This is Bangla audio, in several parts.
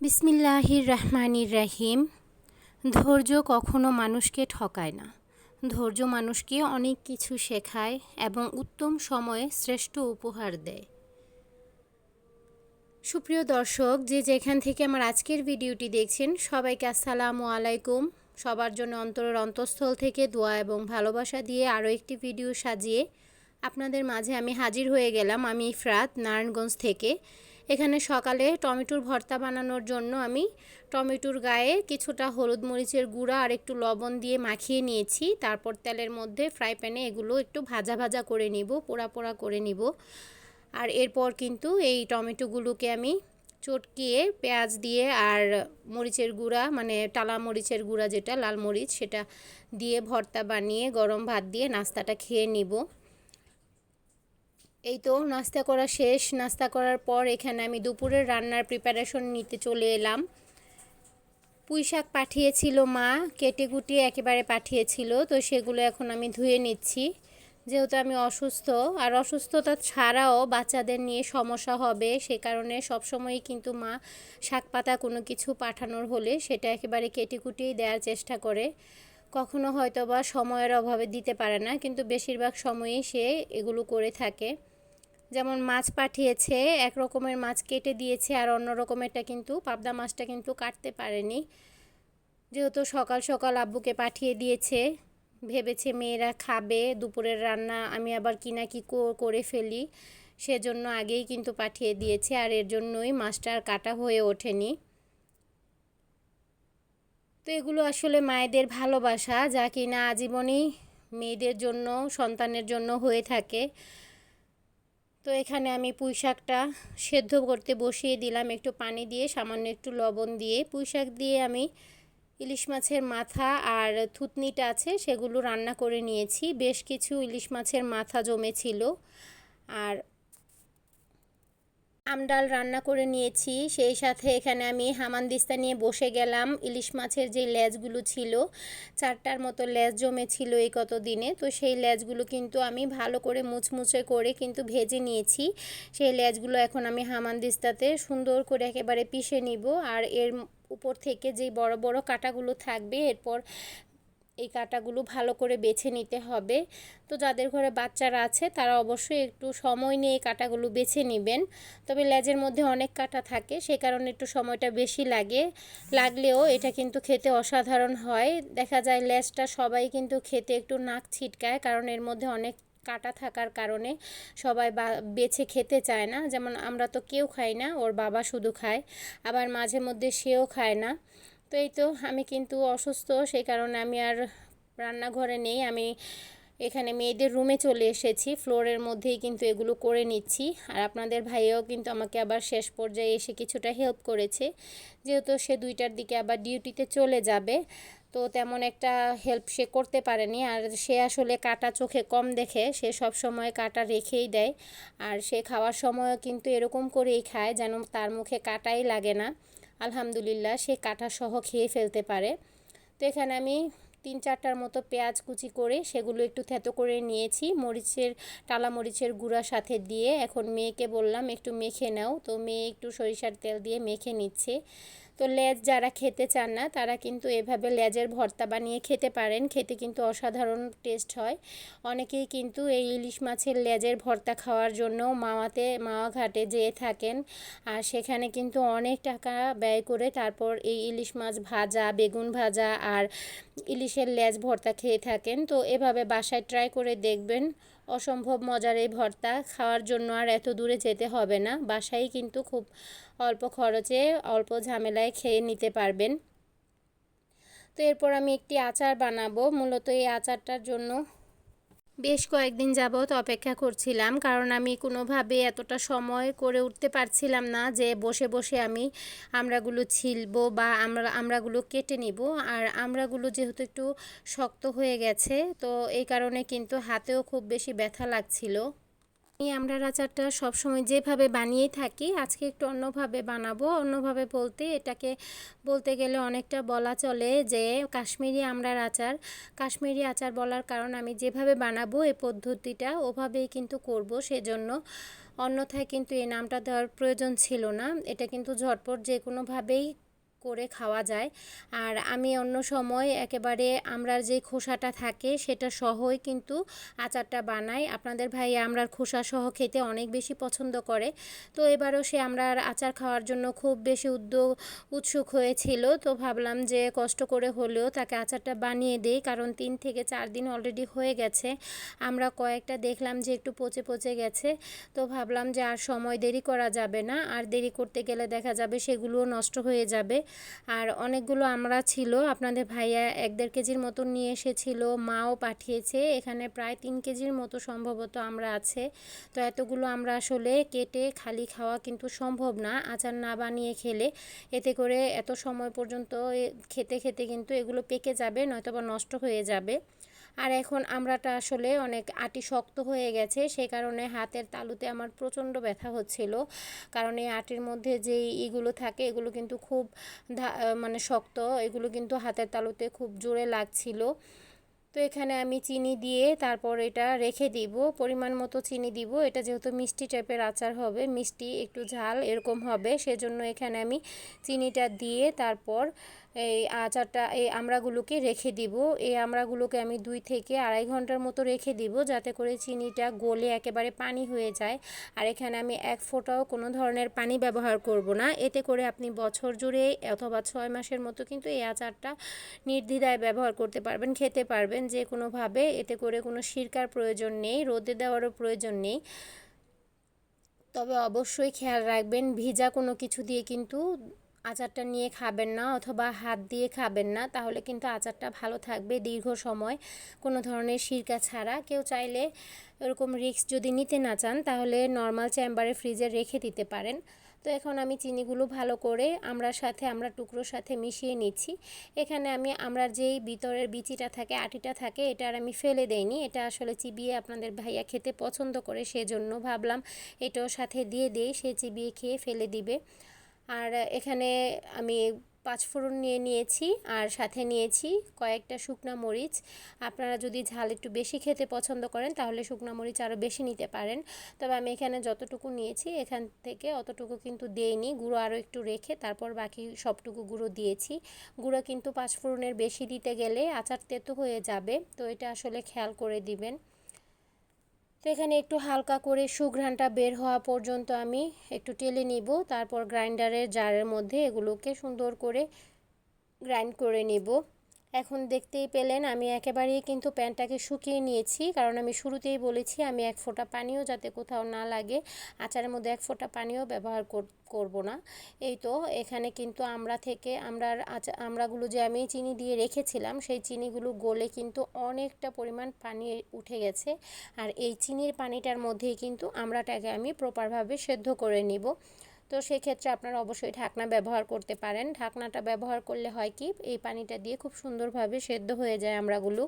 বিসমিল্লাহির রহমানির রাহিম ধৈর্য কখনো মানুষকে ঠকায় না। ধৈর্য মানুষকে অনেক কিছু শেখায় এবং উত্তম সময়ে শ্রেষ্ঠ উপহার দেয়। সুপ্রিয় দর্শক, যে যেখান থেকে আমার আজকের ভিডিওটি দেখছেন, সবাইকে আসসালামু আলাইকুম। সবার জন্য অন্তরের অন্তঃস্থল থেকে দোয়া এবং ভালোবাসা দিয়ে আরও একটি ভিডিও সাজিয়ে আপনাদের মাঝে আমি হাজির হয়ে গেলাম। আমি ইফরাত, নারায়ণগঞ্জ থেকে। এখানে সকালে টমেটোর ভর্তা বানানোর জন্য আমি টমেটোর গায়ে কিছুটা হলুদ মরিচের গুঁড়া আর একটু লবণ দিয়ে মাখিয়ে নিয়েছি। তারপর তেলের মধ্যে ফ্রাই প্যানে এগুলো একটু ভাজা ভাজা করে নিব, পোড়া পোড়া করে নিব। আর এরপর কিন্তু এই টমেটোগুলোকে আমি চটকিয়ে পেঁয়াজ দিয়ে আর মরিচের গুঁড়া মানে টালা মরিচের গুঁড়া যেটা, লাল মরিচ, সেটা দিয়ে ভর্তা বানিয়ে গরম ভাত দিয়ে নাস্তাটা খেয়ে নিব। এই তো নাস্তা করা শেষ। নাস্তা করার পর এখানে আমি দুপুরের রান্নার প্রিপারেশন নিতে চলে এলাম। পুঁই শাক পাঠিয়েছিল মা, কেটে কুটিয়ে একেবারে পাঠিয়েছিল, তো সেগুলো এখন আমি ধুয়ে নিচ্ছি। যেহেতু আমি অসুস্থ, আর অসুস্থতা ছাড়াও বাচ্চাদের নিয়ে সমস্যা হবে, সে কারণে সবসময়ই কিন্তু মা শাক পাতা কোনো কিছু পাঠানোর হলে সেটা একেবারে কেটে কুটিয়েই দেওয়ার চেষ্টা করে। কখনো হয়তো বা সময়ের অভাবে দিতে পারে না, কিন্তু বেশিরভাগ সময়ই সে এগুলো করে থাকে। যেমন মাছ পাঠিয়েছে, এক রকমের মাছ কেটে দিয়েছে আর অন্য রকমেরটা কিন্তু পাবদা মাছটা কিন্তু কাটতে পারেনি। যেহেতু সকাল সকাল আব্বুকে পাঠিয়ে দিয়েছে, ভেবেছে মেয়েরা খাবে, দুপুরের রান্না আমি আবার কিনা কি করে ফেলি, সেজন্য আগেই কিন্তু পাঠিয়ে দিয়েছে আর এর জন্যই মাছটা আর কাটা হয়ে ওঠেনি। তো এগুলো আসলে মায়েদের ভালোবাসা, যা কিনা আজীবনই মেয়েদের জন্য, সন্তানের জন্য হয়ে থাকে। তো এখানে আমি পুঁই শাকটা সেদ্ধ করতে বসিয়ে দিলাম একটু পানি দিয়ে, সামান্য একটু লবণ দিয়ে। পুঁই শাক দিয়ে আমি ইলিশ মাছের মাথা আর থুতনিটা আছে সেগুলো রান্না করে নিয়েছি। বেশ কিছু ইলিশ মাছের মাথা জমেছিল। আর আমডাল রান্না করে নিয়েছি। সেই সাথে এখানে আমি হামানদিস্তা নিয়ে বসে গেলাম। ইলিশ মাছের যে লেজগুলো ছিল, চারটার মতো লেজ জমেছিল এই কত দিনে। তো সেই লেজগুলো কিন্তু আমি ভালো করে মুচমুচে করে কিন্তু ভেজে নিয়েছি। সেই লেজগুলো এখন আমি হামানদিস্তাতে সুন্দর করে একেবারে পিষে নিব। আর এর উপর থেকে যেই বড় বড় কাটাগুলো থাকবে, এরপর এই কাটাগুলো ভালো করে বেছে নিতে হবে। তো যাদের ঘরে বাচ্চারা আছে, তারা অবশ্যই একটু সময় নিয়ে এই কাটাগুলো বেছে নেবেন। তবে লেজের মধ্যে অনেক কাটা থাকে, সে কারণে একটু সময়টা বেশি লাগে। লাগলেও এটা কিন্তু খেতে অসাধারণ হয়। দেখা যায় লেজটা সবাই কিন্তু খেতে একটু নাক ছিটকায়, কারণ এর মধ্যে অনেক কাটা থাকার কারণে সবাই বেছে খেতে চায় না। যেমন আমরা তো কেউ খাই না, ওর বাবা শুধু খায়, আবার মাঝে মধ্যে সেও খায় না। তো এই তো আমি কিন্তু অসুস্থ, সেই কারণে আমি আর রান্নাঘরে নেই। আমি এখানে মেয়েদের রুমে চলে এসেছি ফ্লোরের মধ্যেই কিন্তু এগুলো করে নিচ্ছি। আর আপনাদের ভাইয়াও কিন্তু আমাকে আবার শেষ পর্যায়ে এসে কিছুটা হেল্প করেছে। যেহেতু সে দুইটার দিকে আবার ডিউটিতে চলে যাবে, তো তেমন একটা হেল্প সে করতে পারেনি। আর সে আসলে কাটা চোখে কম দেখে, সে সব সময় কাটা রেখেই দেয়। আর সে খাওয়ার সময়ও কিন্তু এরকম করেই খায়, যেন তার মুখে কাটাই লাগে না। আলহামদুলিল্লাহ, সে কাটা সহ খেয়ে ফেলতে পারে। তো এখানে আমি তিন চারটার মতো পেঁয়াজ কুচি করে সেগুলো একটু থেতো করে নিয়েছি। মরিচের টালা মরিচের গুঁড়ার সাথে দিয়ে এখন মেয়েকে বললাম, একটু মেখে নাও। তো মেয়ে একটু সরিষার তেল দিয়ে মেখে নিচ্ছে। তো লেজ যারা খেতে চান না, তারা কিন্তু এভাবে লেজের ভর্তা বানিয়ে খেতে পারেন। খেতে কিন্তু অসাধারণ টেস্ট হয়। অনেকেই কিন্তু এই ইলিশ মাছের লেজের ভর্তা খাওয়ার জন্য মাওয়াতে মাওয়া ঘাটে যেয়ে থাকেন। আর সেখানে কিন্তু অনেক টাকা ব্যয় করে তারপর এই ইলিশ মাছ ভাজা, বেগুন ভাজা আর ইলিশের লেজ ভর্তা খেয়ে থাকেন, তো এভাবে বাসায় ট্রাই করে দেখবেন। অসম্ভব মজার এই ভর্তা, খাওয়ার জন্য আর এত দূরে যেতে হবে না, বাসায় কিন্তু খুব অল্প খরচে, অল্প ঝামেলায় খেয়ে নিতে পারবেন। তো এরপর আমি একটি আচার বানাবো, মূলত এই আচারটার জন্য বেশ কয়েকদিন যাবৎ অপেক্ষা করছিলাম, কারণ আমি কোনোভাবে এতটা সময় করে উঠতে পারছিলাম না যে বসে বসে আমি আমরাগুলো ছিলবো বা আমরা, আমরাগুলো কেটে নিব। আর আমরাগুলো যেহেতু একটু শক্ত হয়ে গেছে, তো এই কারণে কিন্তু হাতেও খুব বেশি ব্যথা লাগছিল। আমি আমড়ার আচারটা সবসময় যেভাবে বানিয়ে থাকি, আজকে একটু অন্যভাবে বানাবো। অন্যভাবে বলতে, এটাকে বলতে গেলে অনেকটা বলা চলে যে কাশ্মীরি আমড়ার আচার। কাশ্মীরি আচার বলার কারণ আমি যেভাবে বানাবো এই পদ্ধতিটা ওভাবেই কিন্তু করব, সেজন্য অন্যথায় কিন্তু এই নামটা দেওয়ার প্রয়োজন ছিল না। এটা কিন্তু ঝটপট যে কোনোভাবেই করে খাওয়া যায়। আর আমি অন্য সময় একেবারে আমরার যে খোসাটা থাকে সেটা সহই কিন্তু আচারটা বানাই। আপনাদের ভাই আমরার খোসা সহ খেতে অনেক বেশি পছন্দ করে। তো এবারও সে আমরার আচার খাওয়ার জন্য খুব বেশি উদ্যোগ উৎসুক হয়েছিল। তো ভাবলাম যে কষ্ট করে হলেও তাকে আচারটা বানিয়ে দেই। কারণ তিন থেকে চার দিন অলরেডি হয়ে গেছে। আমরা কয়েকটা দেখলাম যে একটু পচে পচে গেছে। তো ভাবলাম যে আর সময় দেরি করা যাবে না। আর দেরি করতে গেলে দেখা যাবে সেগুলোও নষ্ট হয়ে যাবে। আর অনেকগুলো আমরা ছিল। আপনাদের ভাইয়া এক দেড় কেজির মতো নিয়ে এসেছিল, মাও পাঠিয়েছে। এখানে প্রায় তিন কেজির মতো সম্ভবত আমরা আছে। তো এতগুলো আমরা আসলে কেটে, খালি খাওয়া কিন্তু সম্ভব না, আচার না বানিয়ে খেলে। এতে করে এত সময় পর্যন্ত খেতে খেতে কিন্তু এগুলো পেকে যাবে নয়তো নষ্ট হয়ে যাবে। আর এখন আমরাটা আসলে অনেক আটি শক্ত হয়ে গেছে সেই কারণে হাতের তালুতে আমার প্রচণ্ড ব্যথা হচ্ছিল। কারণ এই আটির মধ্যে যে ইগুলো থাকে, এগুলো কিন্তু খুব মানে শক্ত, এগুলো কিন্তু হাতের তালুতে খুব জোরে লাগছিল। তো এখানে আমি চিনি দিয়ে তারপর এটা রেখে দিব, পরিমাণ মতো চিনি দিব। এটা যেহেতু মিষ্টি টাইপের আচার হবে, মিষ্টি একটু ঝাল এরকম হবে, সেজন্য এখানে আমি চিনিটা দিয়ে তারপর এই আচারটা, এই আমড়াগুলোকে রেখে দিব। এই আমড়াগুলোকে আমি দুই থেকে আড়াই ঘণ্টার মতো রেখে দিব যাতে করে চিনিটা গলে একেবারে পানি হয়ে যায়। আর এখানে আমি এক ফোঁটাও কোনো ধরনের পানি ব্যবহার করব না। এতে করে আপনি বছর জুড়ে অথবা ছয় মাসের মতো কিন্তু এই আচারটা নির্দ্বিধায় ব্যবহার করতে পারবেন, খেতে পারবেন যে কোনোভাবে এতে করে কোনো সিরকার প্রয়োজন নেই, রোদে দেওয়ারও প্রয়োজন নেই। তবে অবশ্যই খেয়াল রাখবেন, ভিজা কোনো কিছু দিয়ে কিন্তু আচারটা নিয়ে খাবেন না অথবা হাত দিয়ে খাবেন না, তাহলে কিন্তু আচারটা ভালো থাকবে দীর্ঘ সময়। কোনো ধরনের সিরকা ছাড়া। কেউ চাইলে এরকম রিক্স যদি নিতে না চান, তাহলে নর্মাল চেম্বারে ফ্রিজে রেখে দিতে পারেন। তো এখন আমি চিনিগুলো ভালো করে আমরার সাথে আমরা টুকরোর সাথে মিশিয়ে নিচ্ছি। এখানে আমি আমরা যেই ভিতরের বিচিটা থাকে, আটিটা থাকে, এটা আর আমি ফেলে দেইনি। এটা আসলে চিবিয়ে আপনাদের ভাইয়া খেতে পছন্দ করে, সেজন্য ভাবলাম এটাও সাথে দিয়ে দিই, সে চিবিয়ে খেয়ে ফেলে দিবে। আর এখানে আমি পাঁচফোড়ন নিয়ে নিয়েছি আর সাথে নিয়েছি কয়েকটা শুকনো মরিচ। আপনারা যদি ঝাল একটু বেশি খেতে পছন্দ করেন, তাহলে শুকনো মরিচ আরও বেশি নিতে পারেন। তবে আমি এখানে যতটুকু নিয়েছি, এখান থেকে অতটুকু কিন্তু দেইনি। গুঁড়ো আরও একটু রেখে তারপর বাকি সবটুকু গুঁড়ো দিয়েছি। গুঁড়ো কিন্তু পাঁচফোড়নের বেশি দিতে গেলে আচার তেতো হয়ে যাবে, তো এটা আসলে খেয়াল করে দিবেন। তো এখানে একটু হালকা করে সুঘ্রাণটা বের হওয়া পর্যন্ত আমি একটু টেলে নিব, তারপর গ্রাইন্ডারের জারের মধ্যে এগুলোকে সুন্দর করে গ্রাইন্ড করে নিব। এখন দেখতেই পেলেন আমি একেবারেই কিন্তু প্যানটাকে শুকিয়ে নিয়েছি, কারণ আমি শুরুতেই বলেছি আমি এক ফোঁটা পানিও যাতে কোথাও না লাগে, আচারের মধ্যে এক ফোঁটা পানিও ব্যবহার করব না। এই তো এখানে কিন্তু আমরা থেকে আমরা আচা, আমরাগুলো যে আমি চিনি দিয়ে রেখেছিলাম, সেই চিনিগুলো গলে কিন্তু অনেকটা পরিমাণ পানি উঠে গেছে, আর এই চিনির পানিটার মধ্যেই কিন্তু আমরাটাকে আমি প্রপারভাবে সেদ্ধ করে নিব। তো সেক্ষেত্রে আপনারা অবশ্যই ঢাকনা ব্যবহার করতে পারেন। ঢাকনাটা ব্যবহার করলে হয় কি, এই পানিটা দিয়ে খুব সুন্দরভাবে সেদ্ধ হয়ে যায় আমরাগুলো।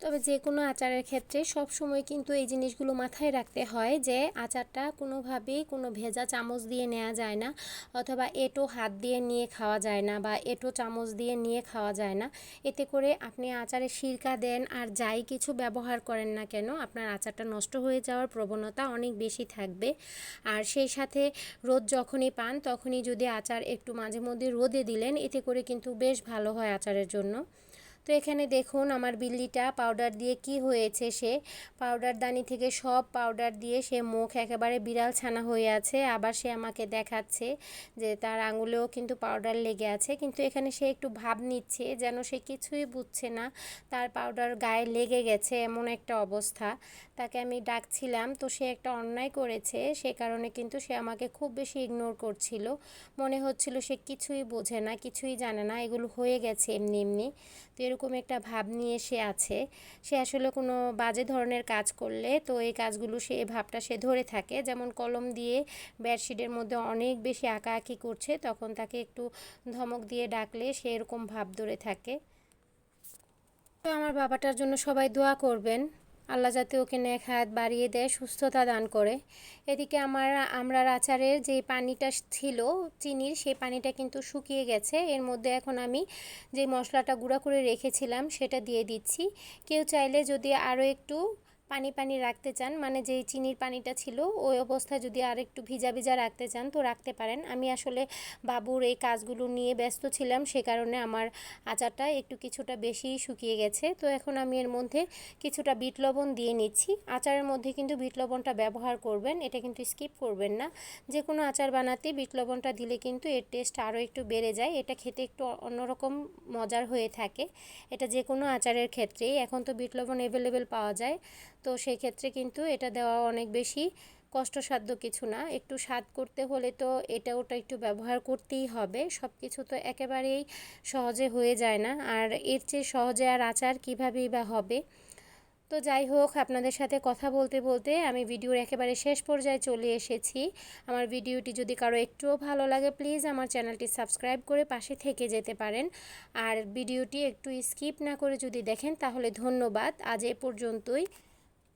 তবে যে কোনো আচারের ক্ষেত্রে সব সময় কিন্তু এই জিনিসগুলো মাথায় রাখতে হয় যে আচারটা কোনোভাবেই কোনো ভেজা চামচ দিয়ে নেওয়া যায় না অথবা এটো হাত দিয়ে নিয়ে খাওয়া যায় না বা এটো চামচ দিয়ে নিয়ে খাওয়া যায় না। এতে করে আপনি আচারে সিরকা দেন আর যাই কিছু ব্যবহার করেন না কেন আপনার আচারটা নষ্ট হয়ে যাওয়ার প্রবণতা অনেক বেশি থাকবে। আর সেই সাথে রোদ যখনই পান তখনই যদি আচার একটু মাঝে মধ্যে রোদে দিলেন এতে করে কিন্তু বেশ ভালো হয় আচারের জন্য। তো এখানে দেখুন আমার বিল্লিটা পাউডার দিয়ে কি হয়েছে সে। পাউডার দানি থেকে সব পাউডার দিয়ে সে মুখ একেবারে বিড়াল ছানা হয়ে আছে। আবার সে আমাকে দেখাচ্ছে যে তার আঙুলেও কিন্তু পাউডার লেগে আছে। কিন্তু এখানে সে একটু ভাব নিচ্ছে যেন সে কিছুই বুঝছে না। তার পাউডার গায়ে লেগে গেছে এমন একটা অবস্থা। তাকে আমি ডাকছিলাম, তো সে একটা অন্যায় করেছে। সে কারণে কিন্তু সে আমাকে খুব বেশি ইগনোর করছিল। মনে হচ্ছিল সে কিছুই বোঝে না, কিছুই জানে না। এগুলো হয়ে গেছে এমনি এমনি। তো একটা ভাব নিয়ে সে আছে। সে আসলে কোনো বাজে ধরনের কাজ করলে তো এই কাজগুলো সে ভাবটা সে ধরে থাকে। যেমন কলম দিয়ে বেডশিটের মধ্যে অনেক বেশি আঁকাআঁকি করছে, তখন তাকে একটু ধমক দিয়ে ডাকলে সে এরকম ভাব ধরে থাকে। তো আমার বাবাটার জন্য সবাই দোয়া করবেন। আল্লাহ যাতে ওকে নেক হাত বাড়িয়ে দেয়, সুস্থতা দান করে। এদিকে আমার, আমরা আচারের যে পানিটা ছিল, চিনির, সেই পানিটা কিন্তু শুকিয়ে গেছে। এর মধ্যে এখন আমি যে মশলাটা গুঁড়া করে রেখেছিলাম, সেটা দিয়ে দিচ্ছি। কেউ চাইলে যদি আরও একটু পানি পানি রাখতে চান মানে যেই চিনির পানিটা ছিল, ওই অবস্থায় যদি আর একটু ভিজা ভিজা রাখতে চান, তো রাখতে পারেন। আমি আসলে বাবুর এই কাজগুলো নিয়ে ব্যস্ত ছিলাম, সে কারণে আমার আচারটা একটু কিছুটা বেশি শুকিয়ে গেছে। তো এখন আমি এর মধ্যে কিছুটা বিট লবণ দিয়ে নিচ্ছি। আচারের মধ্যে কিন্তু বিট লবণটা ব্যবহার করবেন, এটা কিন্তু স্কিপ করবেন না। যে কোনো আচার বানাতে বিট লবণটা দিলে কিন্তু এর টেস্ট আরও একটু বেড়ে যায়। এটা খেতে একটু অন্যরকম মজার হয়ে থাকে। এটা যে কোনো আচারের ক্ষেত্রেই। এখন তো বিট লবণ অ্যাভেলেবেল পাওয়া যায়। তো সেই ক্ষেত্রে কিন্তু এটা দেওয়া অনেক বেশি কষ্টসাধ্য কিছু না। একটু স্বাদ করতে হলে তো এটা ওটা একটু ব্যবহার করতেই হবে। সব কিছু তো একেবারেই সহজে হয়ে যায় না। আর এর চেয়ে সহজে আর আচার কীভাবেই বা হবে? তো যাই হোক, আপনাদের সাথে কথা বলতে বলতে আমি ভিডিওর একেবারে শেষ পর্যায়ে চলে এসেছি। আমার ভিডিওটি যদি কারও একটুও ভালো লাগে, প্লিজ আমার চ্যানেলটি সাবস্ক্রাইব করে পাশে থেকে যেতে পারেন। আর ভিডিওটি একটু স্কিপ না করে যদি দেখেন, তাহলে ধন্যবাদ। আজ এ পর্যন্তই।